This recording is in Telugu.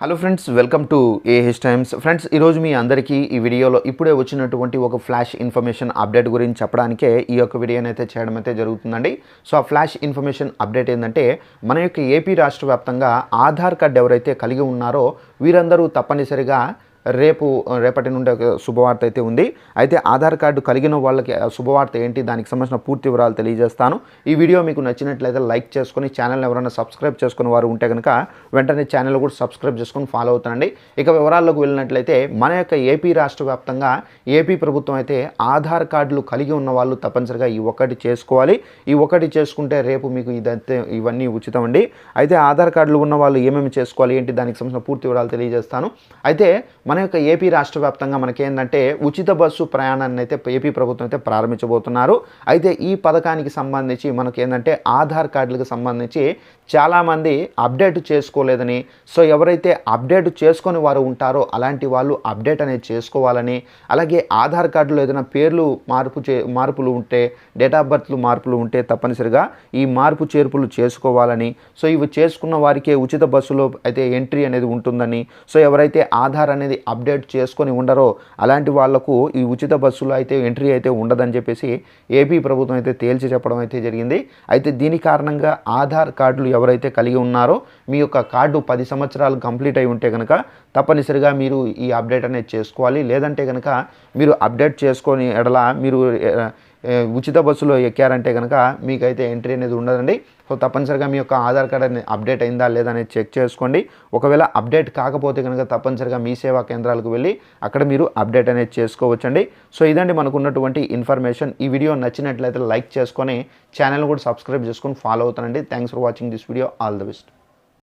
Hello friends welcome to AH times friends ఈరోజు మీ అందరికీ ఈ వీడియోలో ఇప్పుడే వచ్చినటువంటి ఒక ఫ్లాష్ ఇన్ఫర్మేషన్ అప్డేట్ గురించి చెప్పడానికే ఈ యొక్క వీడియోని అయితే చేయడం అయితే జరుగుతుందండి. సో ఆ ఫ్లాష్ ఇన్ఫర్మేషన్ అప్డేట్ ఏంటంటే మన యొక్క ఏపీ రాష్ట్ర వ్యాప్తంగా ఆధార్ కార్డ్ ఎవరైతే కలిగి ఉన్నారో వీరందరూ తప్పనిసరిగా రేపు రేపటి నుండి ఒక శుభవార్త అయితే ఉంది. అయితే ఆధార్ కార్డు కలిగిన వాళ్ళకి శుభవార్త ఏంటి దానికి సంబంధించిన పూర్తి వివరాలు తెలియజేస్తాను. ఈ వీడియో మీకు నచ్చినట్లయితే లైక్ చేసుకొని ఛానల్ ఎవరైనా సబ్స్క్రైబ్ చేసుకున్న వారు ఉంటే కనుక వెంటనే ఛానల్ కూడా సబ్స్క్రైబ్ చేసుకొని ఫాలో అవుతానండి. ఇక వివరాల్లోకి వెళ్ళినట్లయితే మన యొక్క ఏపీ రాష్ట్ర వ్యాప్తంగా ఏపీ ప్రభుత్వం అయితే ఆధార్ కార్డులు కలిగి ఉన్న వాళ్ళు తప్పనిసరిగా ఈ ఒక్కటి చేసుకోవాలి. ఈ ఒక్కటి చేసుకుంటే రేపు మీకు ఇదైతే ఇవన్నీ ఉచితం అండి. అయితే ఆధార్ కార్డులు ఉన్న వాళ్ళు ఏమేమి చేసుకోవాలి ఏంటి దానికి సంబంధించిన పూర్తి వివరాలు తెలియజేస్తాను. అయితే మన మన యొక్క ఏపీ రాష్ట్ర వ్యాప్తంగా మనకి ఏంటంటే ఉచిత బస్సు ప్రయాణాన్ని అయితే ఏపీ ప్రభుత్వం అయితే ప్రారంభించబోతున్నారు. అయితే ఈ పథకానికి సంబంధించి మనకి ఏంటంటే ఆధార్ కార్డులకు సంబంధించి చాలామంది అప్డేట్ చేసుకోలేదని సో ఎవరైతే అప్డేట్ చేసుకొని వారు ఉంటారో అలాంటి వాళ్ళు అప్డేట్ అనేది చేసుకోవాలని అలాగే ఆధార్ కార్డులో ఏదైనా పేర్లు మార్పు చే మార్పులు ఉంటే డేట్ ఆఫ్ బర్త్లు మార్పులు ఉంటే తప్పనిసరిగా ఈ మార్పు చేర్పులు చేసుకోవాలని సో ఇవి చేసుకున్న వారికే ఉచిత బస్సులో అయితే ఎంట్రీ అనేది ఉంటుందని సో ఎవరైతే ఆధార్ అనేది అప్డేట్ చేసుకొని ఉండరో అలాంటి వాళ్ళకు ఈ ఉచిత బస్సులో అయితే ఎంట్రీ అయితే ఉండదని చెప్పేసి ఏపీ ప్రభుత్వం అయితే తేల్చి చెప్పడం అయితే జరిగింది. అయితే దీని కారణంగా ఆధార్ కార్డులు ఎవరైతే కలిగి ఉన్నారో మీ యొక్క కార్డు పది సంవత్సరాలు కంప్లీట్ అయి ఉంటే కనుక తప్పనిసరిగా మీరు ఈ అప్డేట్ అనేది చేసుకోవాలి. లేదంటే కనుక మీరు అప్డేట్ చేసుకొని ఎడల మీరు ఉచిత బస్సులో ఎక్కారంటే కనుక మీకైతే ఎంట్రీ అనేది ఉండదండి. సో తప్పనిసరిగా మీ యొక్క ఆధార్ కార్డ్ అనేది అప్డేట్ అయిందా లేదా అనేది చెక్ చేసుకోండి. ఒకవేళ అప్డేట్ కాకపోతే కనుక తప్పనిసరిగా మీ సేవా కేంద్రాలకు వెళ్ళి అక్కడ మీరు అప్డేట్ అనేది చేసుకోవచ్చండి. సో ఇదండి మనకున్నటువంటి ఇన్ఫర్మేషన్. ఈ వీడియో నచ్చినట్లయితే లైక్ చేసుకొని ఛానల్ కూడా సబ్స్క్రైబ్ చేసుకొని ఫాలో అవుతానండి. Thanks for watching this video. All the best.